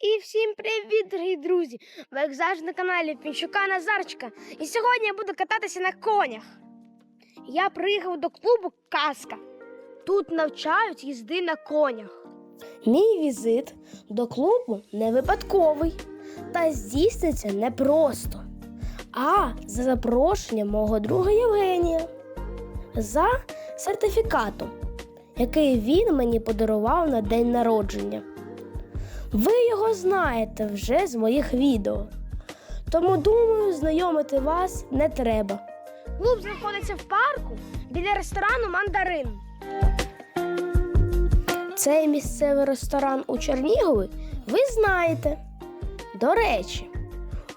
І всім привіт, дорогі друзі! Ви як завжди на каналі Пінчука Назарчика. І сьогодні я буду кататися на конях. Я приїхав до клубу Казка. Тут навчають їзди на конях. Мій візит до клубу не випадковий та здійсниться не просто, а за запрошенням мого друга Євгенія за сертифікатом, який він мені подарував на день народження. Ви його знаєте вже з моїх відео. Тому думаю, знайомити вас не треба. Клуб знаходиться в парку біля ресторану Мандарин. Цей місцевий ресторан у Чернігові ви знаєте. До речі,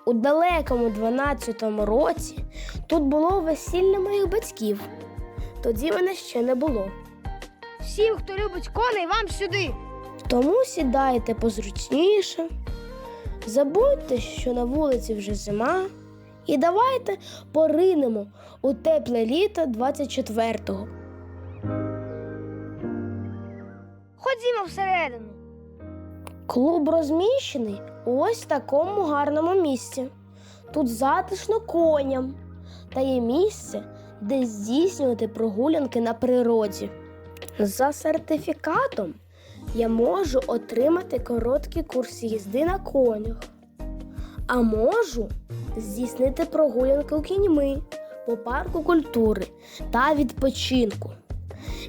у далекому 12-му році тут було весілля моїх батьків. Тоді мене ще не було. Всім, хто любить коней, вам сюди. Тому сідайте позручніше. Забудьте, що на вулиці вже зима, і давайте поринемо у тепле літо 24-го. Ходімо всередину. Клуб розміщений у ось такому гарному місці. Тут затишно коням та є місце, де здійснювати прогулянки на природі. За сертифікатом я можу отримати короткий курс їзди на конях, а можу здійснити прогулянки у кіньми по парку культури та відпочинку.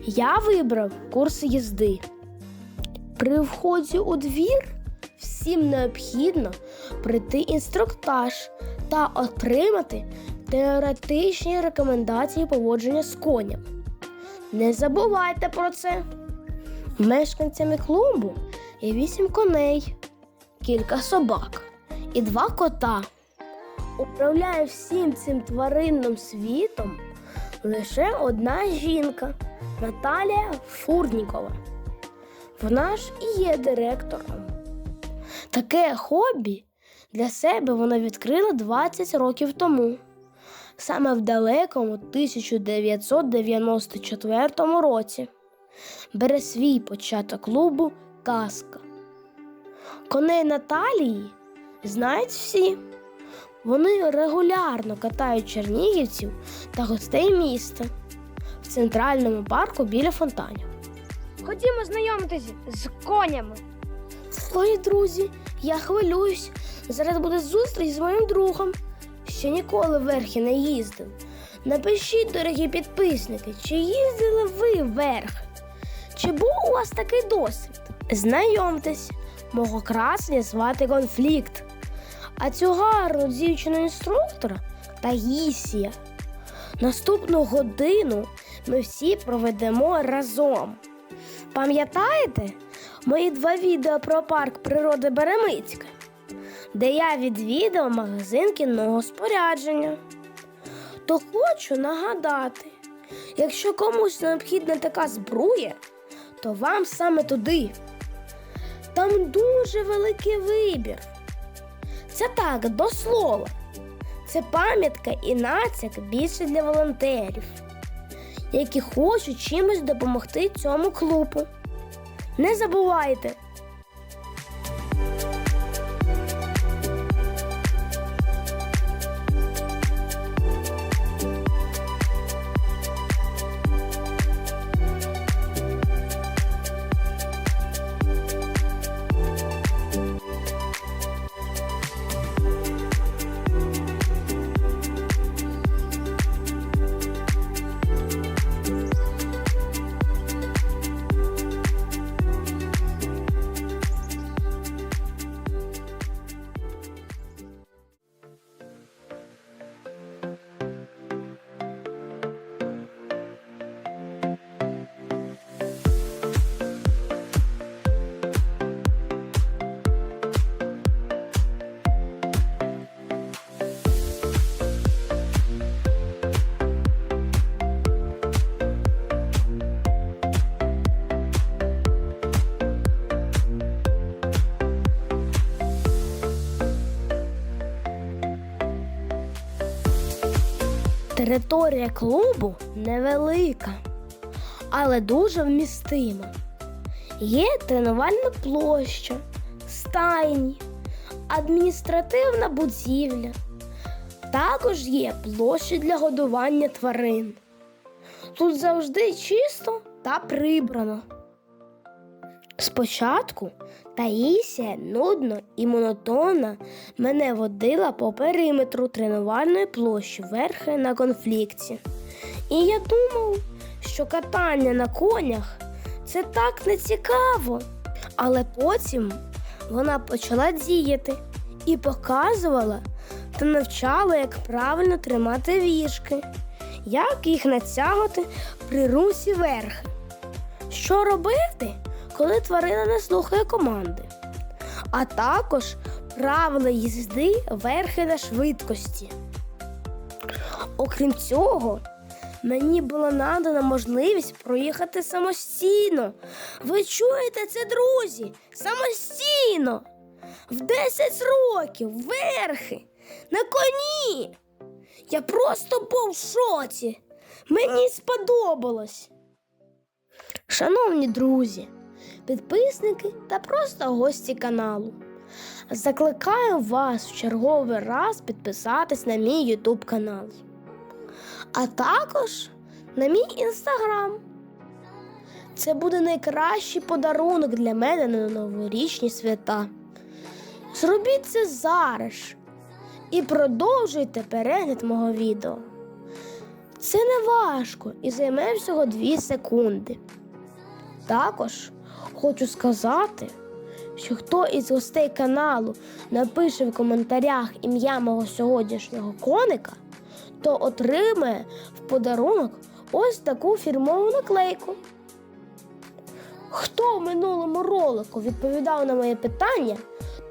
Я вибрав курс їзди. При вході у двір всім необхідно пройти інструктаж та отримати теоретичні рекомендації поводження з конем. Не забувайте про це. Мешканцями клубу є вісім коней, кілька собак і два кота. Управляє всім цим тваринним світом лише одна жінка Наталія Фурнікова. Вона ж і є директором. Таке хобі для себе вона відкрила 20 років тому, саме в далекому 1994 році бере свій початок клубу казка. Коней Наталії знають всі. Вони регулярно катають чернігівців та гостей міста в центральному парку біля фонтанів. Ходімо знайомитись з конями. Ой, друзі, я хвилююсь. Зараз буде зустріч з моїм другом. Ще ніколи верхи не їздив. Напишіть, дорогі підписники, чи їздили ви верх? Чи був у вас такий досвід? Знайомтесь, мого красення звати конфлікт. А цю гарну дівчину інструктора Таїсія. Наступну годину ми всі проведемо разом. Пам'ятаєте мої два відео про парк природи Беремицька, де я відвідав магазин кінного спорядження? То хочу нагадати, якщо комусь необхідна така збруя, то вам саме туди. Там дуже великий вибір. Це так, до слова. Це пам'ятка і натяк більше для волонтерів, які хочуть чимось допомогти цьому клубу. Не забувайте, Територія клубу невелика, але дуже вмістима. Є тренувальна площа, стайні, адміністративна будівля. Також є площа для годування тварин. Тут завжди чисто та прибрано. Спочатку Таїсія нудно і монотонно мене водила по периметру тренувальної площі верхи на конфлікті. І я думав, що катання на конях це так не цікаво. Але потім вона почала діяти і показувала та навчала, як правильно тримати віжки, як їх натягувати при русі верхи. Що робити, коли тварина не слухає команди, а також правила їзди верхи на швидкості. Окрім цього, мені була надана можливість проїхати самостійно. Ви чуєте це, друзі? Самостійно! В 10 років верхи на коні. Я просто був в шоці. Мені сподобалось. Шановні друзі, підписники та просто гості каналу. Закликаю вас в черговий раз підписатись на мій YouTube канал, а також на мій інстаграм. Це буде найкращий подарунок для мене на новорічні свята. Зробіть це зараз і продовжуйте перегляд мого відео. Це не важко і займе всього 2 секунди. Також хочу сказати, що хто із гостей каналу напише в коментарях ім'я мого сьогоднішнього коника, то отримає в подарунок ось таку фірмову наклейку. Хто в минулому ролику відповідав на моє питання,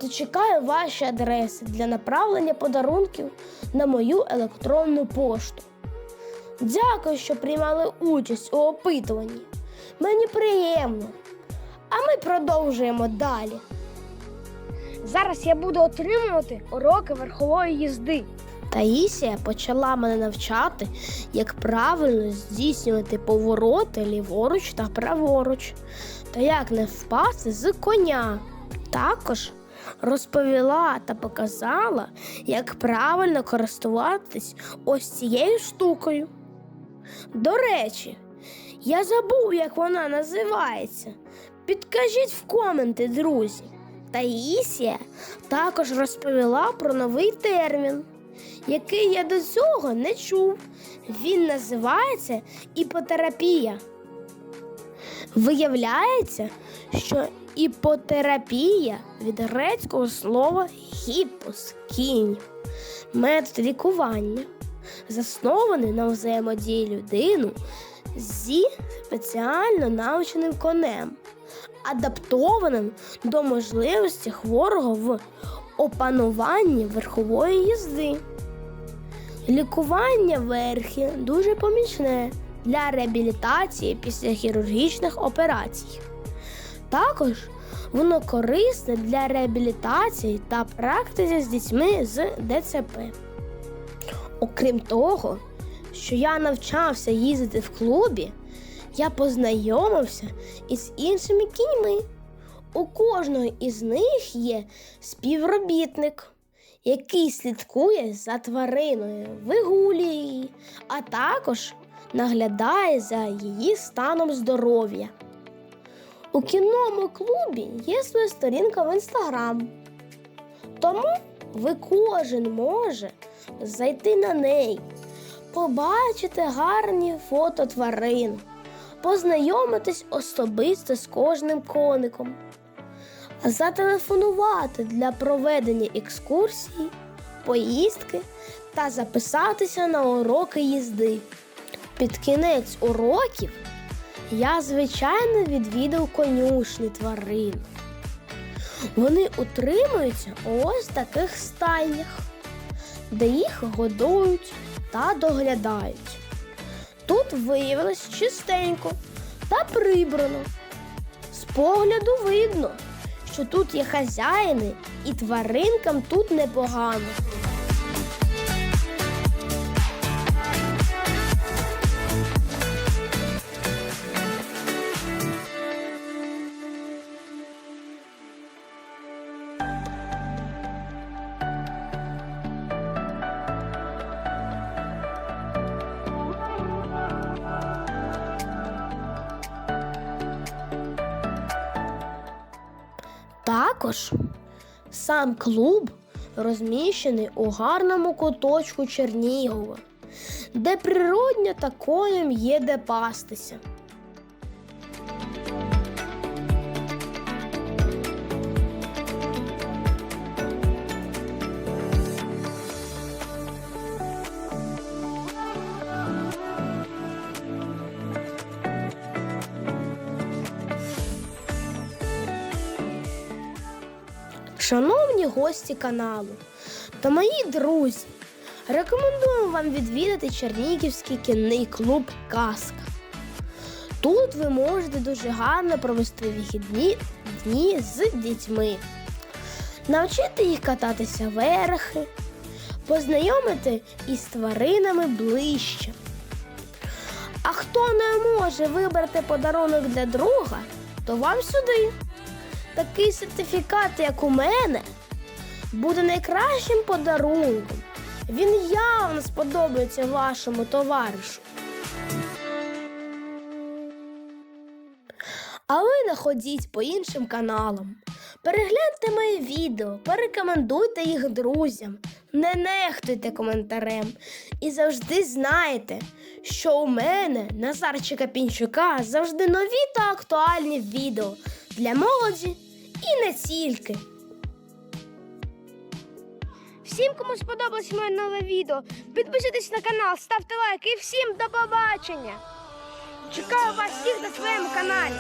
то чекаю ваші адреси для направлення подарунків на мою електронну пошту. Дякую, що приймали участь у опитуванні. Мені приємно. А ми продовжуємо далі. Зараз я буду отримувати уроки верхової їзди. Таїсія почала мене навчати, як правильно здійснювати повороти ліворуч та праворуч, та як не впасти з коня. Також розповіла та показала, як правильно користуватись ось цією штукою. До речі, я забув, як вона називається. Підкажіть в коменти, друзі. Таїсія також розповіла про новий термін, який я до цього не чув. Він називається іпотерапія. Виявляється, що іпотерапія від грецького слова гіпос кінь, метод лікування, заснований на взаємодії людини зі спеціально навченим конем, адаптованим до можливості хворого в опануванні верхової їзди. Лікування верхи дуже помічне для реабілітації після хірургічних операцій. Також воно корисне для реабілітації та практиці з дітьми з ДЦП. Окрім того, що я навчався їздити в клубі, я познайомився із іншими кіньми. У кожного із них є співробітник, який слідкує за твариною, вигулює її, а також наглядає за її станом здоров'я. У кінному клубі є своя сторінка в інстаграм. Тому ви кожен може зайти на неї, побачити гарні фото тварин, познайомитись особисто з кожним коником, а зателефонувати для проведення екскурсії, поїздки та записатися на уроки їзди. Під кінець уроків я, звичайно, відвідав конюшні тварин. Вони утримуються у ось таких стайнях, де їх годують та доглядають. Тут виявилось чистенько та прибрано. З погляду видно, що тут є хазяїни і тваринкам тут непогано. Також сам клуб розміщений у гарному куточку Чернігова, де природня та коням є де пастися. Шановні гості каналу та мої друзі, рекомендуємо вам відвідати Чернігівський кінний клуб Казка. Тут ви можете дуже гарно провести вихідні дні з дітьми, навчити їх кататися верхи, познайомити із тваринами ближче. А хто не може вибрати подарунок для друга, то вам сюди. Такий сертифікат, як у мене, буде найкращим подарунком. Він явно сподобається вашому товаришу. А ви не ходіть по іншим каналам. Перегляньте моє відео, порекомендуйте їх друзям, не нехтуйте коментарем. І завжди знайте, що у мене, Назарчика Пінчука, завжди нові та актуальні відео для молоді і не тільки. Всім, кому сподобалось моє нове відео, підписуйтесь на канал, ставте лайк і всім до побачення. Чекаю вас всіх на своєму каналі.